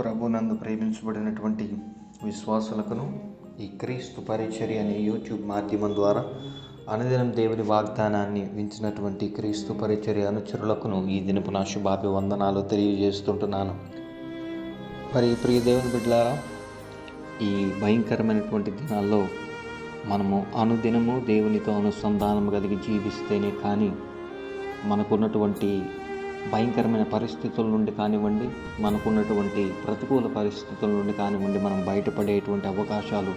ప్రభునందు ప్రేమించబడినటువంటి విశ్వాసులకును ఈ క్రీస్తు పరిచర్య అనే యూట్యూబ్ మాధ్యమం ద్వారా అనుదినం దేవుని వాగ్దానాన్ని వించినటువంటి క్రీస్తు పరిచర్య అనుచరులకును ఈ దినపు నా శుభాభివందనాలు తెలియజేస్తుంటున్నాను. మరి ప్రియ దేవుని బిడ్డలారా ఈ భయంకరమైనటువంటి దినాల్లో మనము అనుదినము దేవునితో అనుసంధానం కలిగి జీవిస్తేనే కానీ మనకున్నటువంటి భయంకరమైన పరిస్థితుల నుండి కానివ్వండి మనకున్నటువంటి ప్రతికూల పరిస్థితుల నుండి కానివ్వండి మనం బయటపడేటువంటి అవకాశాలు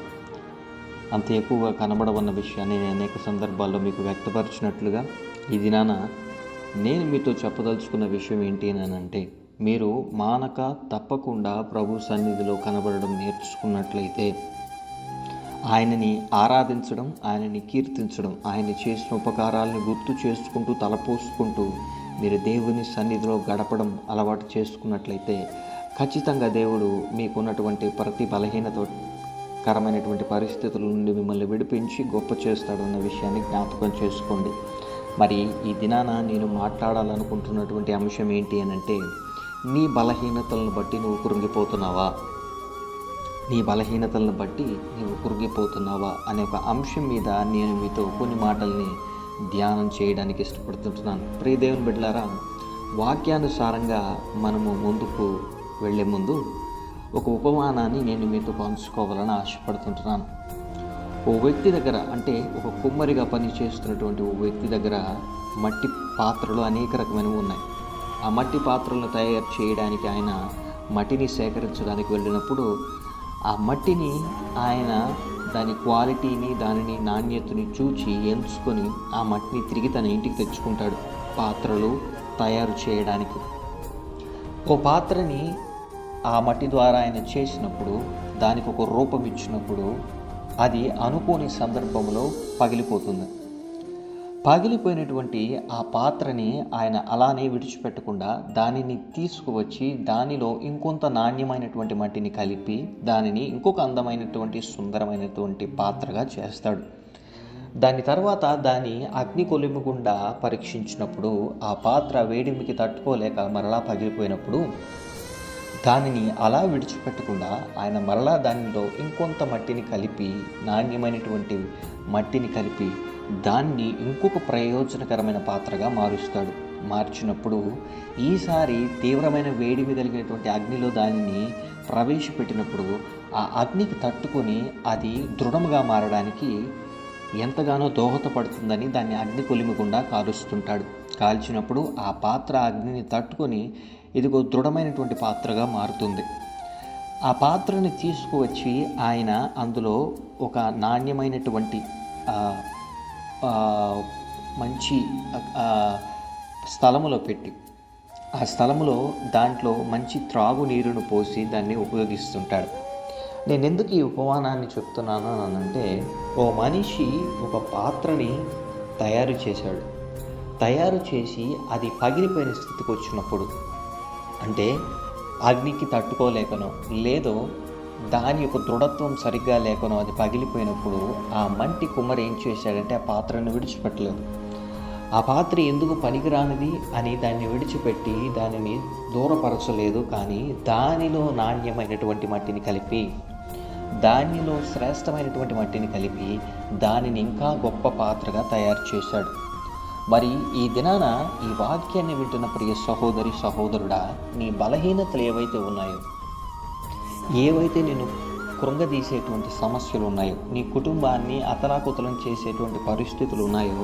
అంత ఎక్కువగా కనబడవన్న విషయాన్ని నేను అనేక సందర్భాల్లో మీకు వ్యక్తపరిచినట్లుగా ఈ దినాన నేను మీతో చెప్పదలుచుకున్న విషయం ఏంటి అని అంటే మీరు మానక తప్పకుండా ప్రభు సన్నిధిలో కనబడడం నేర్చుకున్నట్లయితే ఆయనని ఆరాధించడం ఆయనని కీర్తించడం ఆయన చేసిన ఉపకారాలను గుర్తు చేసుకుంటూ తలపోసుకుంటూ మీరు దేవుని సన్నిధిలో గడపడం అలవాటు చేసుకున్నట్లయితే ఖచ్చితంగా దేవుడు మీకున్నటువంటి ప్రతి బలహీనతో కరమైనటువంటి పరిస్థితుల నుండి మిమ్మల్ని విడిపించి గొప్ప చేస్తాడన్న విషయాన్ని జ్ఞాపకం చేసుకోండి. మరి ఈ దినాన నేను మాట్లాడాలనుకుంటున్నటువంటి అంశం ఏంటి అని అంటే నీ బలహీనతలను బట్టి నువ్వు కృంగిపోతున్నావా? నీ బలహీనతలను బట్టి నువ్వు కృంగిపోతున్నావా? అనే ఒక అంశం మీద నేను మీతో కొన్ని మాటల్ని ధ్యానం చేయడానికి ఇష్టపడుతుంటున్నాను. ప్రియ దేవుని బిడ్డలారా వాక్యానుసారంగా మనము ముందుకు వెళ్ళే ముందు ఒక ఉపమానాన్ని నేను మీతో పంచుకోవాలని ఆశపడుతుంటున్నాను. ఓ వ్యక్తి దగ్గర అంటే ఒక కుమ్మరిగా పనిచేస్తున్నటువంటి ఓ వ్యక్తి దగ్గర మట్టి పాత్రలు అనేక రకమైనవి ఉన్నాయి. ఆ మట్టి పాత్రలను తయారు చేయడానికి ఆయన మట్టిని సేకరించడానికి వెళ్ళినప్పుడు ఆ మట్టిని ఆయన దాని క్వాలిటీని దానిని నాణ్యతని చూచి ఎంచుకొని ఆ మట్టిని తిరిగి తన ఇంటికి తెచ్చుకుంటాడు పాత్రలు తయారు చేయడానికి. ఓ పాత్రని ఆ మట్టి ద్వారా ఆయన చేసినప్పుడు దానికి ఒక రూపం ఇచ్చినప్పుడు అది అనుకోని సందర్భంలో పగిలిపోతుంది. పగిలిపోయినటువంటి ఆ పాత్రని ఆయన అలానే విడిచిపెట్టకుండా దానిని తీసుకువచ్చి దానిలో ఇంకొంత నాణ్యమైనటువంటి మట్టిని కలిపి దానిని ఇంకొక అందమైనటువంటి సుందరమైనటువంటి పాత్రగా చేస్తాడు. దాని తర్వాత దాని అగ్ని కొలిమి గుండా పరీక్షించినప్పుడు ఆ పాత్ర వేడిమికి తట్టుకోలేక మరలా పగిలిపోయినప్పుడు దానిని అలా విడిచిపెట్టకుండా ఆయన మరలా దానిలో ఇంకొంత మట్టిని కలిపి నాణ్యమైనటువంటి మట్టిని కలిపి దాన్ని ఇంకొక ప్రయోజనకరమైన పాత్రగా మారుస్తాడు. మార్చినప్పుడు ఈసారి తీవ్రమైన వేడిమి కలిగినటువంటి అగ్నిలో దానిని ప్రవేశపెట్టినప్పుడు ఆ అగ్నికి తట్టుకొని అది దృఢముగా మారడానికి ఎంతగానో దోహదపడుతుందని దాన్ని అగ్ని కొలిమికుండా కాలుస్తుంటాడు. కాల్చినప్పుడు ఆ పాత్ర అగ్నిని తట్టుకొని ఇదిగో దృఢమైనటువంటి పాత్రగా మారుతుంది. ఆ పాత్రని తీసుకువచ్చి ఆయన అందులో ఒక నాణ్యమైనటువంటి మంచి స్థలములో పెట్టి ఆ స్థలములో దాంట్లో మంచి త్రాగునీరును పోసి దాన్ని ఉపయోగిస్తుంటాడు. నేను ఎందుకు ఈ ఉపమానాన్ని చెప్తున్నాను అనంటే ఓ మనిషి ఒక పాత్రని తయారు చేశాడు. తయారు చేసి అది పగిలిపోయిన స్థితికి వచ్చినప్పుడు అంటే అగ్నికి తట్టుకోలేకనో లేదో దాని యొక్క దృఢత్వం సరిగ్గా లేకనో అది పగిలిపోయినప్పుడు ఆ మంటి కుమ్మరి ఏం చేశాడంటే ఆ పాత్రను విడిచిపెట్టలేదు. ఆ పాత్ర ఎందుకు పనికిరానిది అని దాన్ని విడిచిపెట్టి దానిని దూరపరచలేదు కానీ దానిలో నాణ్యమైనటువంటి మట్టిని కలిపి దానిలో శ్రేష్టమైనటువంటి మట్టిని కలిపి దానిని ఇంకా గొప్ప పాత్రగా తయారు చేశాడు. మరి ఈ దినాన ఈ వాక్యాన్ని వింటున్న ప్రియ సహోదరి సహోదరుడా నీ బలహీనతలు ఏవైతే ఉన్నాయో ఏవైతే నేను కృంగదీసేటువంటి సమస్యలు ఉన్నాయో నీ కుటుంబాన్ని అతలాకుతలం చేసేటువంటి పరిస్థితులు ఉన్నాయో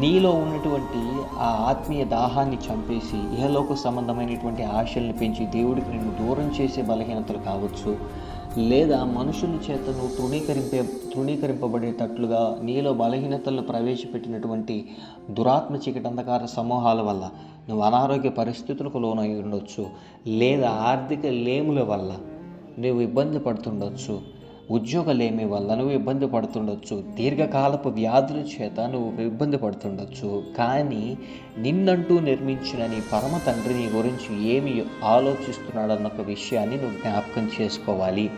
నీలో ఉన్నటువంటి ఆ ఆత్మీయ దాహాన్ని చంపేసి ఇహలోక సంబంధమైనటువంటి ఆశల్ని పెంచి దేవుడికి నిన్ను దూరం చేసే బలహీనతలు కావచ్చు లేదా మనుషుల చేత నువ్వు తృణీకరింపే తృణీకరింపబడేటట్లుగా నీలో బలహీనతలను ప్రవేశపెట్టినటువంటి దురాత్మ చీకటి అంధకార సమూహాల వల్ల నువ్వు అనారోగ్య పరిస్థితులకు లోనై ఉండొచ్చు. లేదా ఆర్థిక లేముల వల్ల నువ్వు ఇబ్బంది పడుతుండొచ్చు. ఉద్యోగలేమి వల్ల నువ్వు ఇబ్బంది పడుతుండొచ్చు. దీర్ఘకాలపు వ్యాధుల చేత నువ్వు ఇబ్బంది పడుతుండొచ్చు. కానీ నిన్నంటూ నిర్మించిన నీ పరమ తండ్రి నీ గురించి ఏమి ఆలోచిస్తున్నాడన్న ఒక విషయాన్ని నువ్వు జ్ఞాపకం చేసుకోవాలి.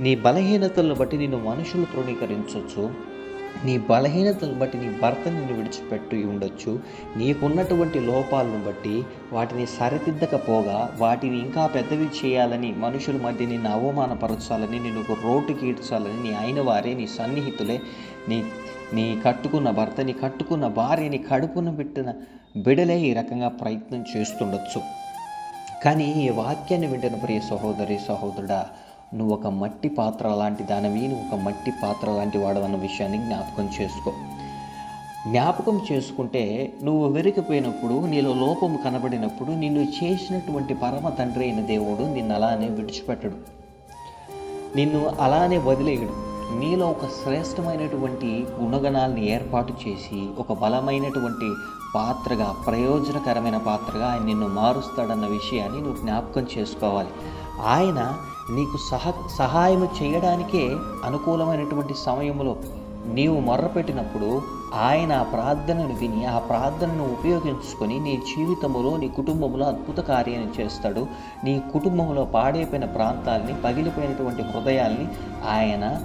నీ బలహీనతలను బట్టి నిన్ను మనుషులు తృణీకరించవచ్చు నీ బలహీనతను బట్టి నీ భర్త నిన్ను విడిచిపెట్టి ఉండొచ్చు. నీకున్నటువంటి లోపాలను బట్టి వాటిని సరిదిద్దకపోగా వాటిని ఇంకా పెద్దవి చేయాలని మనుషుల మధ్య నిన్ను అవమానపరచాలని నిన్ను ఒక రోడ్డుకి ఈడ్చాలని నీ అయిన వారే నీ సన్నిహితులే. నీ నీ కట్టుకున్న భర్తని కట్టుకున్న భార్యని కడుపున పెట్టిన బిడలే ఈ రకంగా ప్రయత్నం చేస్తుండొచ్చు. కానీ ఈ వాక్యాన్ని వింటున్న ప్రియ సహోదరి సహోదరుడా నువ్వు ఒక మట్టి పాత్ర లాంటి దానివి నువ్వు ఒక మట్టి పాత్ర లాంటి వాడవన్న విషయాన్ని జ్ఞాపకం చేసుకో. జ్ఞాపకం చేసుకుంటే నువ్వు వెరికిపోయినప్పుడు నీలో లోపం కనబడినప్పుడు నిన్ను చేసినటువంటి పరమ తండ్రి అయిన దేవుడు నిన్ను అలానే విడిచిపెట్టడు. నిన్ను అలానే వదిలేయడు. నీలో ఒక శ్రేష్టమైనటువంటి గుణగణాలను ఏర్పాటు చేసి ఒక బలమైనటువంటి పాత్రగా ప్రయోజనకరమైన పాత్రగా ఆయన నిన్ను మారుస్తాడన్న విషయాన్ని నువ్వు జ్ఞాపకం చేసుకోవాలి. ఆయన నీకు సహ సహాయం చేయడానికే అనుకూలమైనటువంటి సమయంలో నీవు మొర్రపెట్టినప్పుడు ఆయన ఆ ప్రార్థనను విని ఆ ప్రార్థనను ఉపయోగించుకొని నీ జీవితంలో నీ కుటుంబంలో అద్భుత కార్యాన్ని చేస్తాడు. నీ కుటుంబంలో పాడైపోయిన ప్రాంతాలని పగిలిపోయినటువంటి హృదయాల్ని ఆయన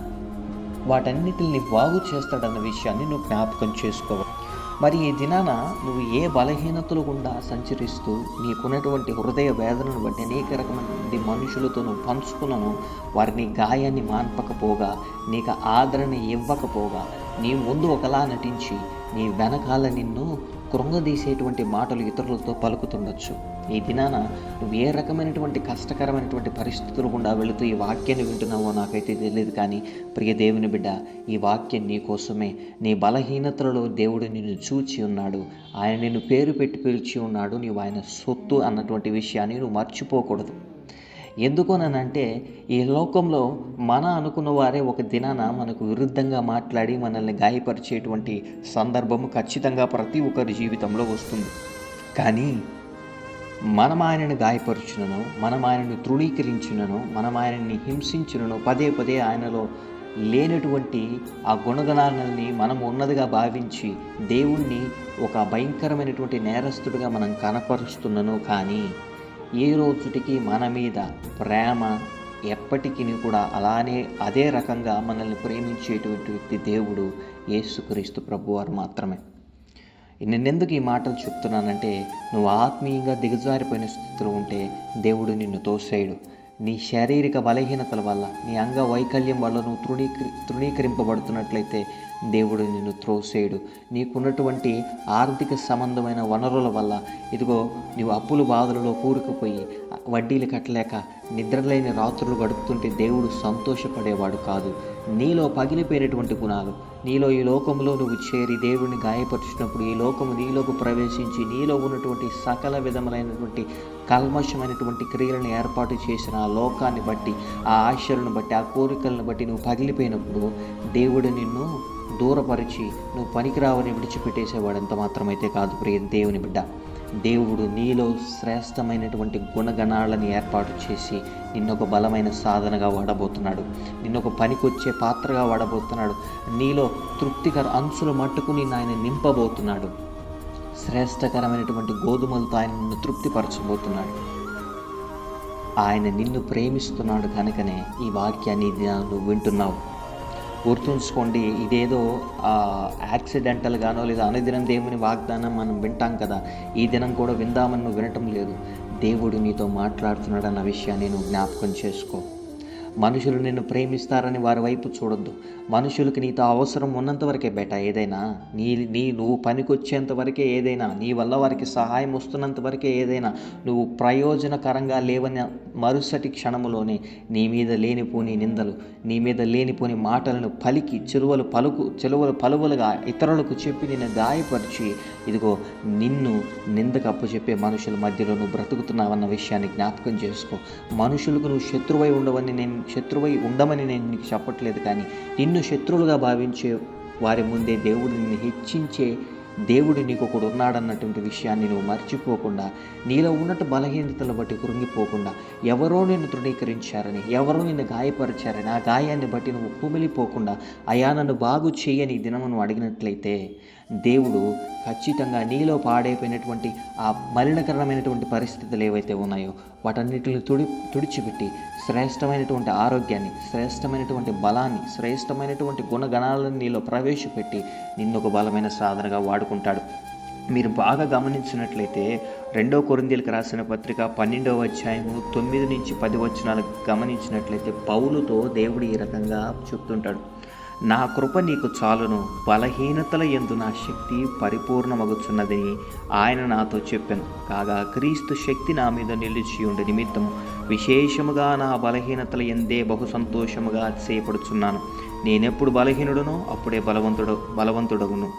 వాటన్నిటిని బాగు చేస్తాడన్న విషయాన్ని నువ్వు జ్ఞాపకం చేసుకోవాలి. మరి ఈ దినాన నువ్వు ఏ బలహీనతలు గుండా సంచరిస్తూ నీకున్నటువంటి హృదయ వేదనను బట్టి అనేక రకమైన మనుషులతో నువ్వు పంచుకున్నాను వారిని గాయాన్ని మాన్పకపోగా నీకు ఆదరణ ఇవ్వకపోగా నీ ముందు ఒకలా నటించి నీ వెనకాల నిన్ను కృంగదీసేటువంటి మాటలు ఇతరులతో పలుకుతుండొచ్చు. ఈ దినాన నువ్వు ఏ రకమైనటువంటి కష్టకరమైనటువంటి పరిస్థితులు గుండా వెళుతూ ఈ వాక్యాన్ని వింటున్నావో నాకైతే తెలియదు కానీ ప్రియ దేవుని బిడ్డ ఈ వాక్యం నీ కోసమే. నీ బలహీనతలలో దేవుడు నిన్ను చూచి ఉన్నాడు. ఆయన నిన్ను పేరు పెట్టి పిలిచి ఉన్నాడు. నీవు ఆయన సొత్తు అన్నటువంటి విషయాన్ని నువ్వు మర్చిపోకూడదు. ఎందుకోనంటే ఈ లోకంలో మన అనుకున్న వారే ఒక దినాన మనకు విరుద్ధంగా మాట్లాడి మనల్ని గాయపరిచేటువంటి సందర్భము ఖచ్చితంగా ప్రతి ఒక్కరి జీవితంలో వస్తుంది. కానీ మనం ఆయనను గాయపరుచునను మనం ఆయనను తృణీకరించునను మనం ఆయనని హింసించినను పదే పదే ఆయనలో లేనటువంటి ఆ గుణగణాలని మనం ఉన్నదిగా భావించి దేవుణ్ణి ఒక భయంకరమైనటువంటి నేరస్తుడిగా మనం కనపరుస్తున్నాను కానీ ఏ రోజుటికి మన మీద ప్రేమ ఎప్పటికీ కూడా అలానే అదే రకంగా మనల్ని ప్రేమించేటువంటి వ్యక్తి దేవుడు యేసుక్రీస్తు ప్రభువారు మాత్రమే. నేనెందుకు ఈ మాటలు చెప్తున్నానంటే నువ్వు ఆత్మీయంగా దిగజారిపోయిన స్థితిలో ఉంటే దేవుడు నిన్ను తోసేయడు. నీ శారీరక బలహీనతల వల్ల నీ అంగ వైకల్యం వల్ల నువ్వు తృణీకరి తృణీకరింపబడుతున్నట్లయితే దేవుడు నిన్ను త్రోసేయడు నీకున్నటువంటి ఆర్థిక సంబంధమైన వనరుల వల్ల ఇదిగో నీవు అప్పుల బాధలలో కూరుకుపోయి వడ్డీలు కట్టలేక నిద్రలేని రాత్రులు గడుపుతుంటే దేవుడు సంతోషపడేవాడు కాదు. నీలో పగిలిపోయినటువంటి గుణాలు నీలో ఈ లోకంలో నువ్వు చేరి దేవుడిని గాయపరిచినప్పుడు ఈ లోకము నీలోకి ప్రవేశించి నీలో ఉన్నటువంటి సకల విధములైనటువంటి కల్మషమైనటువంటి క్రియలను ఏర్పాటు చేసిన ఆ లోకాన్ని బట్టి ఆ ఆశలను బట్టి ఆ కోరికలను బట్టి నువ్వు పగిలిపోయినప్పుడు దేవుడు నిన్ను దూరపరిచి నువ్వు పనికిరావని విడిచిపెట్టేసేవాడు మాత్రమైతే కాదు ప్రియ దేవుని బిడ్డ. దేవుడు నీలో శ్రేష్టమైనటువంటి గుణగణాలను ఏర్పాటు చేసి నిన్నొక బలమైన సాధనగా వాడబోతున్నాడు. నిన్నొక పనికొచ్చే పాత్రగా వాడబోతున్నాడు. నీలో తృప్తికర అంశులు మట్టుకు నిన్ను ఆయన నింపబోతున్నాడు. శ్రేష్టకరమైనటువంటి గోధుమలతో ఆయన నిన్ను తృప్తిపరచబోతున్నాడు. ఆయన నిన్ను ప్రేమిస్తున్నాడు కనుకనే ఈ వాక్యాన్ని నువ్వు వింటున్నావు. గుర్తుంచుకోండి ఇదేదో యాక్సిడెంటల్గానో లేదా అనుదినం దేవుని వాగ్దానం మనం వింటాం కదా ఈ దినం కూడా విందామని నువ్వు వినటం లేదు. దేవుడు నీతో మాట్లాడుతున్నాడన్న విషయాన్ని నువ్వు జ్ఞాపకం చేసుకో. మనుషులు నిన్ను ప్రేమిస్తారని వారి వైపు చూడొద్దు. మనుషులకు నీతో అవసరం ఉన్నంత వరకే బేట ఏదైనా నీ నీ నువ్వు పనికొచ్చేంత వరకే ఏదైనా నీ వల్ల వారికి సహాయం వస్తున్నంత వరకే ఏదైనా నువ్వు ప్రయోజనకరంగా లేవని మరుసటి క్షణములోనే నీ మీద లేనిపోని నిందలు నీ మీద లేనిపోని మాటలను పలికి చెరువలు పలుకు చెలువలు పలువలుగా ఇతరులకు చెప్పి నిన్ను గాయపరిచి ఇదిగో నిన్ను నిందకు అప్పచెప్పే మనుషుల మధ్యలో నువ్వు బ్రతుకుతున్నావన్న విషయాన్ని జ్ఞాపకం చేసుకో. మనుషులకు నువ్వు శత్రువై ఉండవని నేను శత్రువై ఉండమని నేను నీకు చెప్పట్లేదు కానీ నిన్ను శత్రువులుగా భావించే వారి ముందే దేవుడిని హెచ్చించే దేవుడు నీకు ఒకడు ఉన్నాడన్నటువంటి విషయాన్ని నువ్వు మర్చిపోకుండా నీలో ఉన్నట్టు బలహీనతలు బట్టి కృంగిపోకుండా ఎవరో నిన్ను తృణీకరించారని ఎవరో నిన్ను గాయపరిచారని ఆ గాయాన్ని బట్టి నువ్వు కుమిలిపోకుండా అయా నన్ను బాగు చేయని దినమును అడిగినట్లయితే దేవుడు ఖచ్చితంగా నీలో పాడైపోయినటువంటి ఆ మలినకరమైనటువంటి పరిస్థితులు ఏవైతే ఉన్నాయో వాటన్నిటిని తుడి తుడిచిపెట్టి శ్రేష్టమైనటువంటి ఆరోగ్యాన్ని శ్రేష్టమైనటువంటి బలాన్ని శ్రేష్టమైనటువంటి గుణగణాలను నీలో ప్రవేశపెట్టి నిన్ను ఒక బలమైన సాధనగా వాడుకుంటాడు. మీరు బాగా గమనించినట్లయితే రెండో కొరిందీలకు రాసిన పత్రిక పన్నెండవ అధ్యాయము తొమ్మిది నుంచి పది వచనాలు గమనించినట్లయితే పౌలుతో దేవుడు ఈ రకంగా చెప్తుంటాడు. నా కృప నీకు చాలును. బలహీనతల ఎందు నా శక్తి పరిపూర్ణమగుచున్నదని ఆయన నాతో చెప్పాను. కాగా క్రీస్తు శక్తి నా మీద నిలిచి ఉండే నిమిత్తం విశేషముగా నా బలహీనతల ఎందే బహు సంతోషముగా చేపడుచున్నాను నేనెప్పుడు బలహీనుడునో అప్పుడే బలవంతుడు బలవంతుడగును.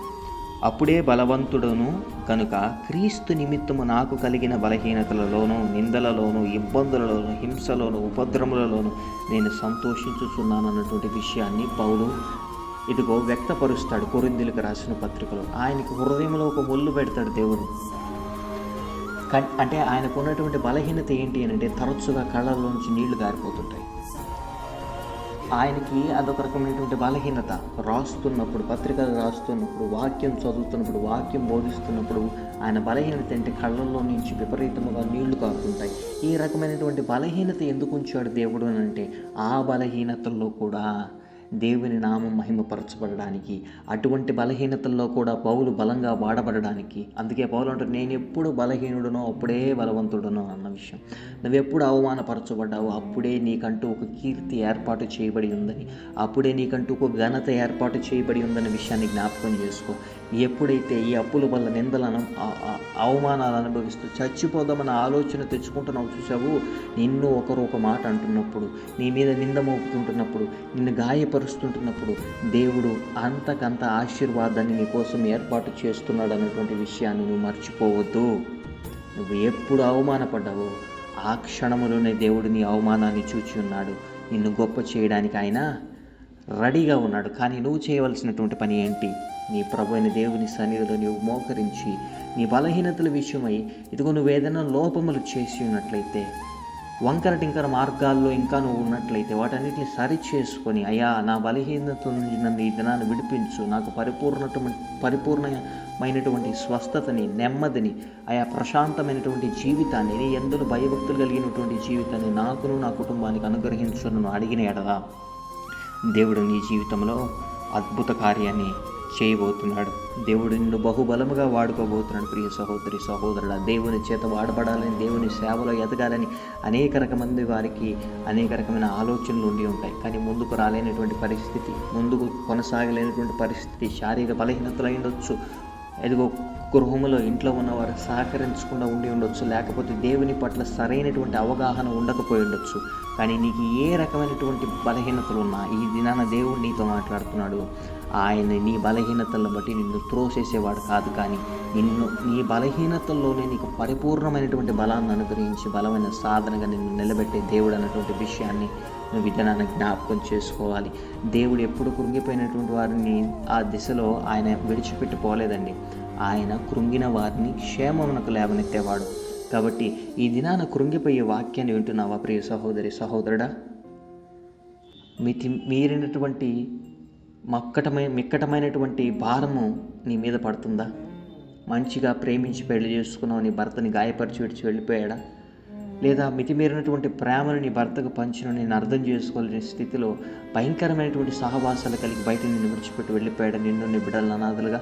అప్పుడే బలవంతుడును కనుక క్రీస్తు నిమిత్తము నాకు కలిగిన బలహీనతలలోనూ నిందలలోనూ ఇబ్బందులలోనూ హింసలోను ఉపద్రములలోనూ నేను సంతోషించుచున్నాను అన్నటువంటి విషయాన్ని పౌలు ఇదిగో వ్యక్తపరుస్తాడు కొరిందులకు రాసిన పత్రికలో. ఆయనకి హృదయంలో ఒక ముళ్ళు పెడతాడు దేవుడు. అంటే ఆయనకు ఉన్నటువంటి బలహీనత ఏంటి అని అంటే తరచుగా కళ్ళల్లోంచి నీళ్ళు గారిపోతుంటాయి. ఆయనకి అదొక రకమైనటువంటి బలహీనత. రాస్తున్నప్పుడు పత్రికలు రాస్తున్నప్పుడు వాక్యం చదువుతున్నప్పుడు వాక్యం బోధిస్తున్నప్పుడు ఆయన బలహీనత అంటే కళ్ళల్లో నుంచి విపరీతముగా నీళ్ళు కారుతుంటాయి. ఈ రకమైనటువంటి బలహీనత ఎందుకు ఉంచాడు దేవుడు అని అంటే ఆ బలహీనతల్లో కూడా దేవుని నామం మహిమపరచబడడానికి అటువంటి బలహీనతల్లో కూడా పౌలు బలంగా వాడబడడానికి. అందుకే పౌలు అంటారు నేను ఎప్పుడు బలహీనుడునో అప్పుడే బలవంతుడునో అన్న విషయం. నువ్వు ఎప్పుడు అప్పుడే నీకంటూ ఒక కీర్తి ఏర్పాటు చేయబడి ఉందని అప్పుడే నీకంటూ ఒక ఘనత ఏర్పాటు చేయబడి ఉందన్న విషయాన్ని జ్ఞాపకం చేసుకో. ఎప్పుడైతే ఈ అప్పుల వల్ల నిందలను అవమానాలు అనుభవిస్తూ చచ్చిపోదామన్న ఆలోచన తెచ్చుకుంటున్నావు చూసావు నిన్ను ఒకరు ఒక మాట అంటున్నప్పుడు నీ మీద నింద మోపుతుంటున్నప్పుడు నిన్ను గాయపరుస్తుంటున్నప్పుడు దేవుడు అంతకంత ఆశీర్వాదాన్ని నీ కోసం ఏర్పాటు చేస్తున్నాడు అన్నటువంటి విషయాన్ని నువ్వు మర్చిపోవద్దు. నువ్వు ఎప్పుడు అవమానపడ్డావో ఆ క్షణములోనే దేవుడు నీ అవమానాన్ని చూచి ఉన్నాడు. నిన్ను గొప్ప చేయడానికి ఆయన రెడీగా ఉన్నాడు. కానీ నువ్వు చేయవలసినటువంటి పని ఏంటి? నీ ప్రభు అయిన దేవుని సన్నిధిలో నీవు మోకరించి నీ బలహీనతల విషయమై ఇదిగో నువ్వు ఏదైనా లోపములు చేసి ఉన్నట్లయితే వంకర టింకర మార్గాల్లో ఇంకా నువ్వు ఉన్నట్లయితే వాటన్నిటిని సరి చేసుకొని అయ్యా నా బలహీనత నుంచి నన్ను ఈ దినాన్ని విడిపించు. నాకు పరిపూర్ణటువంటి పరిపూర్ణమైనటువంటి స్వస్థతని నెమ్మదిని ఆయా ప్రశాంతమైనటువంటి జీవితాన్ని నీ ఎందులో భయభక్తులు కలిగినటువంటి జీవితాన్ని నాకును నా కుటుంబానికి అనుగ్రహించు నన్ను అడిగిన ఎడదా దేవుడు నీ జీవితంలో అద్భుత కార్యాన్ని చేయబోతున్నాడు. దేవుడు నిన్ను బహుబలముగా వాడుకోబోతున్నాడు ప్రియ సహోదరి సహోదరుడు. దేవుని చేత వాడబడాలని దేవుని సేవలో ఎదగాలని అనేక రకమంది వారికి అనేక రకమైన ఆలోచనలు ఉండి ఉంటాయి. కానీ ముందుకు రాలేనటువంటి పరిస్థితి ముందుకు కొనసాగలేనటువంటి పరిస్థితి శారీరక బలహీనతలు అయ్యొచ్చు ఇదిగో గృహములో ఇంట్లో ఉన్నవారు సహకరించకుండా ఉండి ఉండొచ్చు లేకపోతే దేవుని పట్ల సరైనటువంటి అవగాహన ఉండకపోయి ఉండొచ్చు. కానీ నీకు ఏ రకమైనటువంటి బలహీనతలు ఉన్నా ఈ దినాన దేవుడు నీతో మాట్లాడుతున్నాడు. ఆయన నీ బలహీనతలను బట్టి నిన్ను త్రోసేసేవాడు కాదు కానీ నిన్ను నీ బలహీనతల్లోనే నీకు పరిపూర్ణమైనటువంటి బలాన్ని అనుగ్రహించి బలమైన సాధనగా నిన్ను నిలబెట్టే దేవుడు అన్నటువంటి విషయాన్ని నువ్వు విధానాన్ని జ్ఞాపకం చేసుకోవాలి. దేవుడు ఎప్పుడు కృంగిపోయినటువంటి వారిని ఆ దిశలో ఆయన విడిచిపెట్టుకోలేదండి ఆయన కృంగిన వారిని క్షేమమునకు లేవనెత్తేవాడు. కాబట్టి ఈ దినాన కృంగిపోయే వాక్యాన్ని వింటున్నావా ప్రియ సహోదరి సహోదరుడా? మితి మీరినటువంటి మక్కటమై మిక్కటమైనటువంటి భారము నీ మీద పడుతుందా? మంచిగా ప్రేమించి పెళ్ళి చేసుకున్నావు నీ భర్తని గాయపరిచి విడిచి వెళ్ళిపోయాడా? లేదా మితిమీరినటువంటి ప్రేమను నీ భర్తకు పంచిన నేను అర్థం చేసుకోలేని స్థితిలో భయంకరమైనటువంటి సహవాసాలు కలిగి బయట నిన్ను విడిచిపెట్టి వెళ్ళిపోయాడు నిన్ను నీ బిడ్డల అనాథలుగా?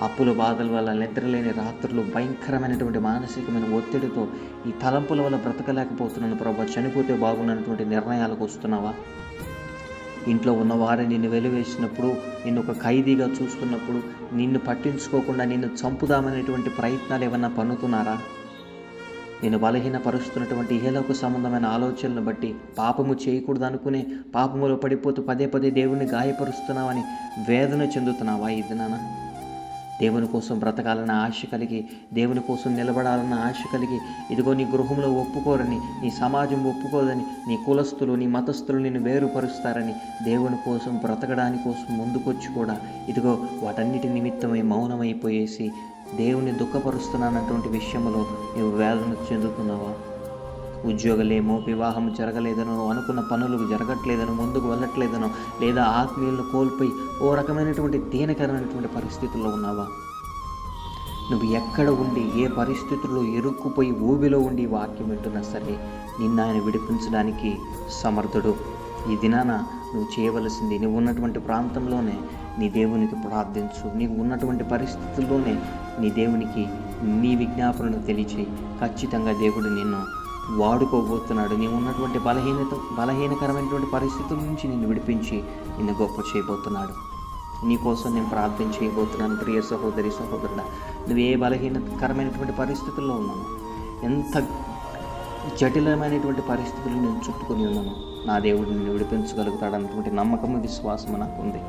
అప్పుల బాధల వల్ల నిద్రలేని రాత్రులు భయంకరమైనటువంటి మానసికమైన ఒత్తిడితో ఈ తలంపుల వల్ల బ్రతకలేకపోతున్నాను ప్రభా. చనిపోతే బాగున్నటువంటి నిర్ణయాలకు వస్తున్నావా? ఇంట్లో ఉన్నవారే నిన్ను వెలివేసినప్పుడు నిన్ను ఒక ఖైదీగా చూస్తున్నప్పుడు నిన్ను పట్టించుకోకుండా నిన్ను చంపుదామనేటువంటి ప్రయత్నాలు ఏమన్నా పన్నుతున్నారా? నేను బలహీనపరుస్తున్నటువంటి ఇహలోక సంబంధమైన ఆలోచనలను బట్టి పాపము చేయకూడదు అనుకునే పాపములో పడిపోతూ పదే పదే దేవుణ్ణి గాయపరుస్తున్నావని వేదన చెందుతున్నావా ఇది నానా దేవుని కోసం బ్రతకాలన్న ఆశ కలిగి దేవుని కోసం నిలబడాలన్న ఆశ కలిగి ఇదిగో నీ గృహంలో ఒప్పుకోరని నీ సమాజం ఒప్పుకోదని నీ కులస్తులు నీ మతస్థులు నిన్ను వేరుపరుస్తారని దేవుని కోసం బ్రతకడాని కోసం ముందుకొచ్చి కూడా ఇదిగో వాటన్నిటి నిమిత్తమై మౌనమైపోయేసి దేవుని దుఃఖపరుస్తున్నానటువంటి విషయంలో నువ్వు వేదన చెందుతున్నావా? ఉద్యోగలేమో వివాహం జరగలేదనో అనుకున్న పనులు జరగట్లేదనో ముందుకు వెళ్ళట్లేదనో లేదా ఆత్మీయులను కోల్పోయి ఓ రకమైనటువంటి దీనకరమైనటువంటి పరిస్థితుల్లో ఉన్నావా? నువ్వు ఎక్కడ ఉండి ఏ పరిస్థితుల్లో ఇరుక్కుపోయి ఊబిలో ఉండి వాక్యం వింటున్నా సరే నిన్న ఆయన విడిపించడానికి సమర్థుడు. ఈ దినాన నువ్వు చేయవలసింది నువ్వు ఉన్నటువంటి ప్రాంతంలోనే నీ దేవునికి ప్రార్థించు. నీకు ఉన్నటువంటి పరిస్థితుల్లోనే నీ దేవునికి నీ విజ్ఞాపనను తెలియచేయి. ఖచ్చితంగా దేవుడు నిన్ను వాడుకోబోతున్నాడు. నీవు ఉన్నటువంటి బలహీనత బలహీనకరమైనటువంటి పరిస్థితుల నుంచి నిన్ను విడిపించి నిన్ను గొప్ప చేయబోతున్నాడు. నీకోసం నేను ప్రార్థన చేయబోతున్నాను ప్రియ సహోదరి సహోదరుడ. నువ్వు ఏ బలహీనకరమైనటువంటి పరిస్థితుల్లో ఉన్నావు ఎంత జటిలమైనటువంటి పరిస్థితులు నేను చుట్టుకొని ఉన్నాను నా దేవుడు నిన్ను విడిపించగలుగుతాడు అన్నటువంటి నమ్మకము విశ్వాసము నాకు ఉంది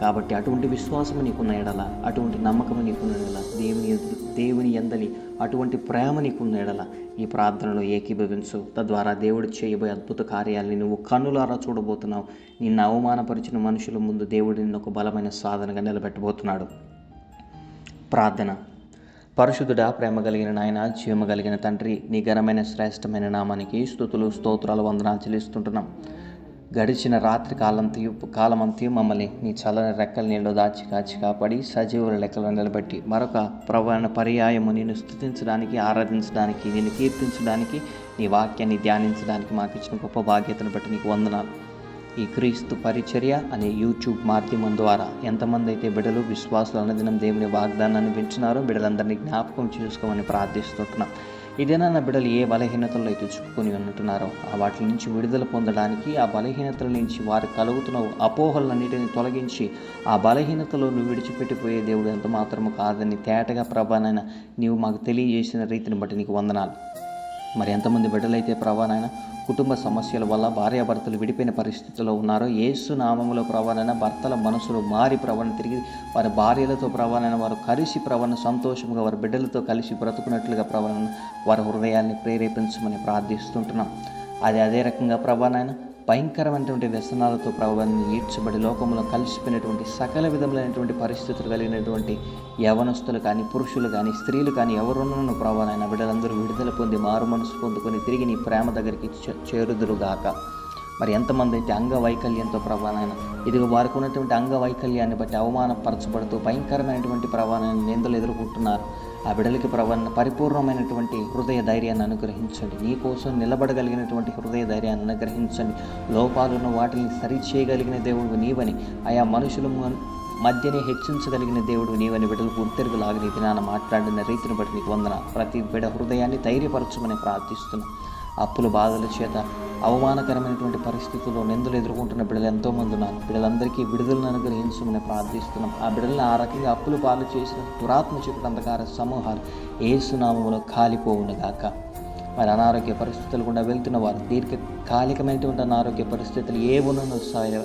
కాబట్టి అటువంటి విశ్వాసం నీకున్న ఎడల అటువంటి నమ్మకం నీకున్న ఎడల దేవుని దేవుని ఎందలి అటువంటి ప్రేమ నీకున్న ఎడల ఈ ప్రార్థనలో ఏకీభవించు. తద్వారా దేవుడు చేయబోయే అద్భుత కార్యాలని నువ్వు కన్నులారా చూడబోతున్నావు. నిన్ను అవమానపరిచిన మనుషుల ముందు దేవుడు నిన్ను ఒక బలమైన సాధనగా నిలబెట్టబోతున్నాడు. ప్రార్థన. పరిశుద్ధుడా ప్రేమ కలిగిన నాయన జీవమ కలిగిన తండ్రి నీ ఘనమైన శ్రేష్టమైన నామానికి స్థుతులు స్తోత్రాలు వందనాలు చెల్లిస్తుంటున్నాం. గడిచిన రాత్రి కాలంతయు కాలమంతయు మమ్మల్ని నీ చల్లని రెక్కల నీళ్ళు దాచి కాచి కాపాడి సజీవుల లెక్కలు నిలబెట్టి మరొక ప్రవణ పర్యాయము నేను స్థుతించడానికి ఆరాధించడానికి నేను కీర్తించడానికి నీ వాక్యాన్ని ధ్యానించడానికి మాకు ఇచ్చిన గొప్ప బాధ్యతను బట్టి నీకు వందనాలు. ఈ క్రీస్తు పరిచర్య అనే యూట్యూబ్ మాధ్యమం ద్వారా ఎంతమంది అయితే బిడలు విశ్వాసులు అనుదినం దేవుని వాగ్దానాన్ని పెంచినారో బిడలందరినీ జ్ఞాపకం చేసుకోమని ప్రార్థిస్తుంటున్నాం. ఇదేనా నా బిడ్డలు? ఏ బలహీనతల్లో అయితే చిక్కుకొని ఉంటున్నారో ఆ వాటి నుంచి విడుదల పొందడానికి ఆ బలహీనతల నుంచి వారు కలుగుతున్న అపోహలన్నిటిని తొలగించి ఆ బలహీనతలో నువ్వు విడిచిపెట్టిపోయే దేవుడు ఎంత మాత్రము కాదని తేటగా ప్రభానైనా నీవు మాకు తెలియజేసిన రీతిని బట్టి నీకు వందనాలు. మరి ఎంతమంది బిడ్డలైతే ప్రభానైనా కుటుంబ సమస్యల వల్ల భార్యాభర్తలు విడిపోయిన పరిస్థితిలో ఉన్నారో యేసు నామములో ప్రవణన భర్తల మనసులు మారి ప్రవణ తిరిగి వారి భార్యలతో ప్రవణన వారు కలిసి ప్రవణ సంతోషంగా వారి బిడ్డలతో కలిసి బ్రతుకున్నట్లుగా ప్రవణన వారి హృదయాన్ని ప్రేరేపించమని ప్రార్థిస్తుంటున్నాం. అది అదే రకంగా ప్రభానైనా భయంకరమైనటువంటి వ్యసనాలతో ప్రభావాన్ని ఈడ్చబడి లోకంలో కలిసిపోయినటువంటి సకల విధములైనటువంటి పరిస్థితులు కలిగినటువంటి యవనస్తులు కానీ పురుషులు కానీ స్త్రీలు కానీ ఎవరున్న ప్రభావాలైన బిడ్డలందరూ విడుదల పొంది మారు మనసు పొందుకొని తిరిగి నీ ప్రేమ దగ్గరికి చే- చేరుదురుగాక. మరి ఎంతమంది అయితే అంగవైకల్యంతో ప్రభావైన ఇదిగో వారికి ఉన్నటువంటి అంగవైకల్యాన్ని బట్టి అవమానపరచబడుతూ భయంకరమైనటువంటి ప్రభావాన్ని నిందలు ఎదుర్కొంటున్నారు. ఆ బిడలకి ప్రవన్న పరిపూర్ణమైనటువంటి హృదయ ధైర్యాన్ని అనుగ్రహించండి. నీ కోసం నిలబడగలిగినటువంటి హృదయ ధైర్యాన్ని అనుగ్రహించండి. లోపాలున్న వాటిని సరిచేయగలిగిన దేవుడు నీవని. ఆయా మనుషులు మధ్యనే హెచ్చించగలిగిన దేవుడు నీవని. బిడ్డలు గుర్తెరుగులాగని దినాన మాట్లాడిన రీతిని బట్టి నీకు వందన. ప్రతి బిడ హృదయాన్ని ధైర్యపరచమని ప్రార్థిస్తున్నాను అప్పుల బాధల చేత అవమానకరమైనటువంటి పరిస్థితుల్లో నిందలు ఎదుర్కొంటున్న బిడ్డలు ఎంతోమంది ఉన్నారు. బిడ్డలందరికీ విడుదలను అనుగ్రహించమని ప్రార్థిస్తున్నాం. ఆ బిడ్డలను ఆ రకంగా అప్పులు పాలు చేసిన దురాత్మ చీకటి అంధకార సమూహాలు ఏసునామంలో కాలిపోవునుగాక. మరి అనారోగ్య పరిస్థితులు గుండా వెళ్తున్న వారు దీర్ఘకాలికమైనటువంటి అనారోగ్య పరిస్థితులు ఏ ఉన్నను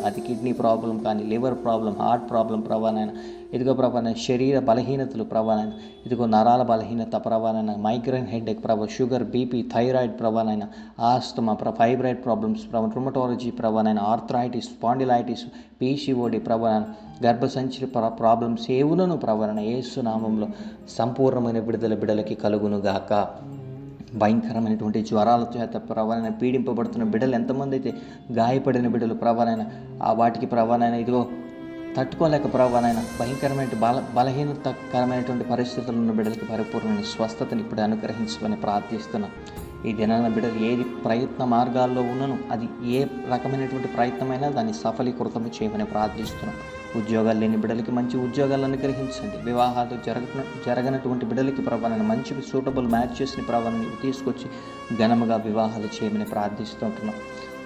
అది కిడ్నీ ప్రాబ్లం కానీ లివర్ ప్రాబ్లం హార్ట్ ప్రాబ్లం ప్రభానైనా ఇదిగో ప్రవాణ శరీర బలహీనతలు ప్రభానైనా ఇదిగో నరాల బలహీనత ప్రభానైనా మైగ్రైన్ హెడ్ఏక్ ప్రభ షుగర్ బీపీ థైరాయిడ్ ప్రభానైనా ఆస్తమా ప్ర ఫైబ్రాయిడ్ ప్రాబ్లమ్స్ ప్రవణ రుమటాలజీ ప్రభానైనా ఆర్థరైటిస్ స్పాండిలైటిస్ పీసీఓడి ప్రవాణ గర్భసంచి ప్ర ప్రాబ్లమ్స్ ఏవులను ప్రభాన ఏసునామంలో సంపూర్ణమైన విడుదల బిడలకి కలుగునుగాక. భయంకరమైనటువంటి జ్వరాల చేత ప్రవాలైన పీడింపబడుతున్న బిడ్డలు ఎంతమంది అయితే గాయపడిన బిడ్డలు ప్రవాలైన ఆ వాటికి ప్రవాలైన ఇదిగో తట్టుకోలేక ప్రవాలైన భయంకరమైన బల బలహీనతకరమైనటువంటి పరిస్థితులు ఉన్న బిడ్డలకి పరిపూర్ణమైన స్వస్థతను ఇప్పుడు అనుగ్రహించమని ప్రార్థిస్తున్నాం. ఈ దినాన బిడ్డలు ఏది ప్రయత్న మార్గాల్లో ఉన్నను అది ఏ రకమైనటువంటి ప్రయత్నమైనా దాన్ని సఫలీకృతం చేయమని ప్రార్థిస్తున్నాం. ఉద్యోగాలు లేని బిడ్డలకి మంచి ఉద్యోగాలు అనుగ్రహించండి. వివాహాలు జరగన జరగనటువంటి బిడ్డలకి ప్రభావాన్ని మంచి సూటబుల్ మ్యాచెస్ని ప్రభావాన్ని తీసుకొచ్చి ఘనముగా వివాహాలు చేయమని ప్రార్థిస్తుంటున్నాం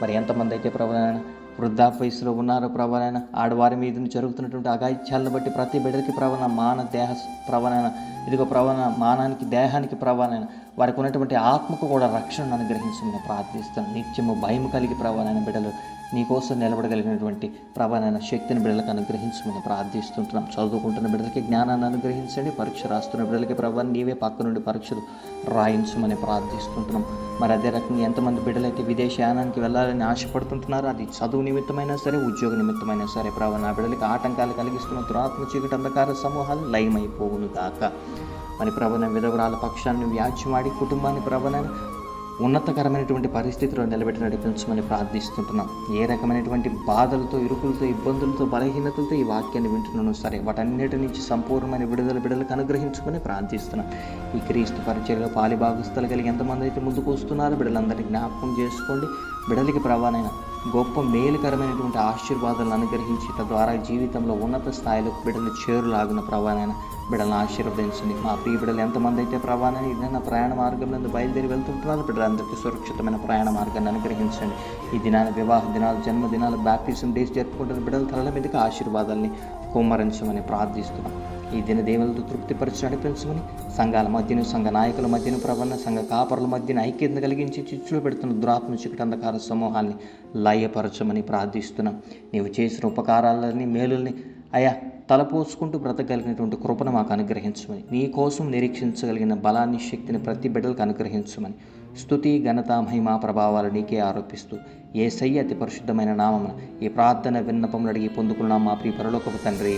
మరి ఎంతమంది అయితే ప్రభావాన్ని వృద్ధాప్య వయసులో ఉన్నారో ప్రభావాలైన ఆడవారి మీద జరుగుతున్నటువంటి అగాయిత్యాలను బట్టి ప్రతి బిడ్డకి ప్రవణ మాన దేహ ప్రవణన ఇదిగో ప్రవణ మానానికి దేహానికి ప్రవణన వారికి ఉన్నటువంటి ఆత్మకు కూడా రక్షణను అనుగ్రహించమని ప్రార్థిస్తాను నిత్యము భయం కలిగి ప్రవణన బిడ్డలు నీకోసం నిలబడగలిగినటువంటి ప్రభానైన శక్తిని బిడ్డలకు అనుగ్రహించమని ప్రార్థిస్తుంటున్నాం. చదువుకుంటున్న బిడ్డలకి జ్ఞానాన్ని అనుగ్రహించండి. పరీక్ష రాస్తున్న బిడ్డలకి ప్రభావం నీవే పక్క నుండి పరీక్షలు రాయించమని ప్రార్థిస్తుంటున్నాం. మరి అదే రకంగా ఎంతమంది బిడ్డలైతే విదేశయానానికి వెళ్ళాలని ఆశపడుతుంటున్నారో అది చదువు నిమిత్తమైనా సరే ఉద్యోగ నిమిత్తమైనా సరే ప్రభావ నా బిడ్డలకి ఆటంకాలు కలిగిస్తున్న దురాత్మ చీకటి అంధకార సమూహాలు లయమైపోవును గాక మరి ప్రభన విధవరాల పక్షాన్ని వ్యాజ్యమాడి కుటుంబాన్ని ప్రభన ఉన్నతకరమైనటువంటి పరిస్థితిలో నిలబెట్టి నడిపించమని ప్రార్థిస్తుంటున్నాం. ఏ రకమైనటువంటి బాధలతో ఇరుకులతో ఇబ్బందులతో బలహీనతలతో ఈ వాక్యాన్ని వింటున్నాను సరే వాటన్నిటి నుంచి సంపూర్ణమైన విడుదల బిడలకు అనుగ్రహించుకొని ప్రార్థిస్తున్నాం. ఈ క్రీస్తు పరిచయలో పాలిభాగస్తులు కలిగి ఎంతమంది అయితే ముందుకు వస్తున్నారో బిడ్డలందరినీ జ్ఞాపకం చేసుకోండి. బిడలకి ప్రవాణైన గొప్ప మేలుకరమైనటువంటి ఆశీర్వాదాలను అనుగ్రహించి తద్వారా జీవితంలో ఉన్నత స్థాయిలో బిడ్డలు చేరులాగిన ప్రభానైనా బిడ్డలను ఆశీర్వదించండి. మా ప్రియ బిడ్డలు ఎంతమంది అయితే ప్రభానని ఏదైనా ప్రయాణ మార్గంలో బయలుదేరి వెళ్తుంటున్నారో బిడ్డలందరికీ సురక్షితమైన ప్రయాణ మార్గాన్ని అనుగ్రహించండి. ఈ దినాల వివాహ దినాలు జన్మదినాలు బ్యాప్టిజం డేస్ జరుపుకుంటున్న బిడ్డల తలల మీదకి ఆశీర్వాదాలని కుమ్మరించమని ప్రార్థిస్తున్నాం. ఈ దిన దేవులతో తృప్తిపరచడానికి నడిపించమని సంఘాల మధ్యను సంఘ నాయకుల మధ్యను ప్రవణ సంఘ కాపరుల మధ్యన ఐక్యత కలిగించి చిచ్చులు పెడుతున్న దురాత్మ చికటంధకార సమూహాన్ని లయపరచమని ప్రార్థిస్తున్నాం. నీవు చేసిన ఉపకారాలని మేలుల్ని అయా తలపోసుకుంటూ బ్రతకగలిగినటువంటి కృపను మాకు అనుగ్రహించమని నీ కోసం నిరీక్షించగలిగిన బలాన్ని శక్తిని ప్రతి బిడ్డలకు అనుగ్రహించమని స్థుతి ఘనత మహిమా ప్రభావాలు నీకే ఆరోపిస్తూ ఏ సయ్య అతి పరిశుద్ధమైన నామమున ఈ ప్రార్థన విన్నపములు అడిగి పొందుకున్నాం మా ప్రియ పరలోకపు తండ్రి.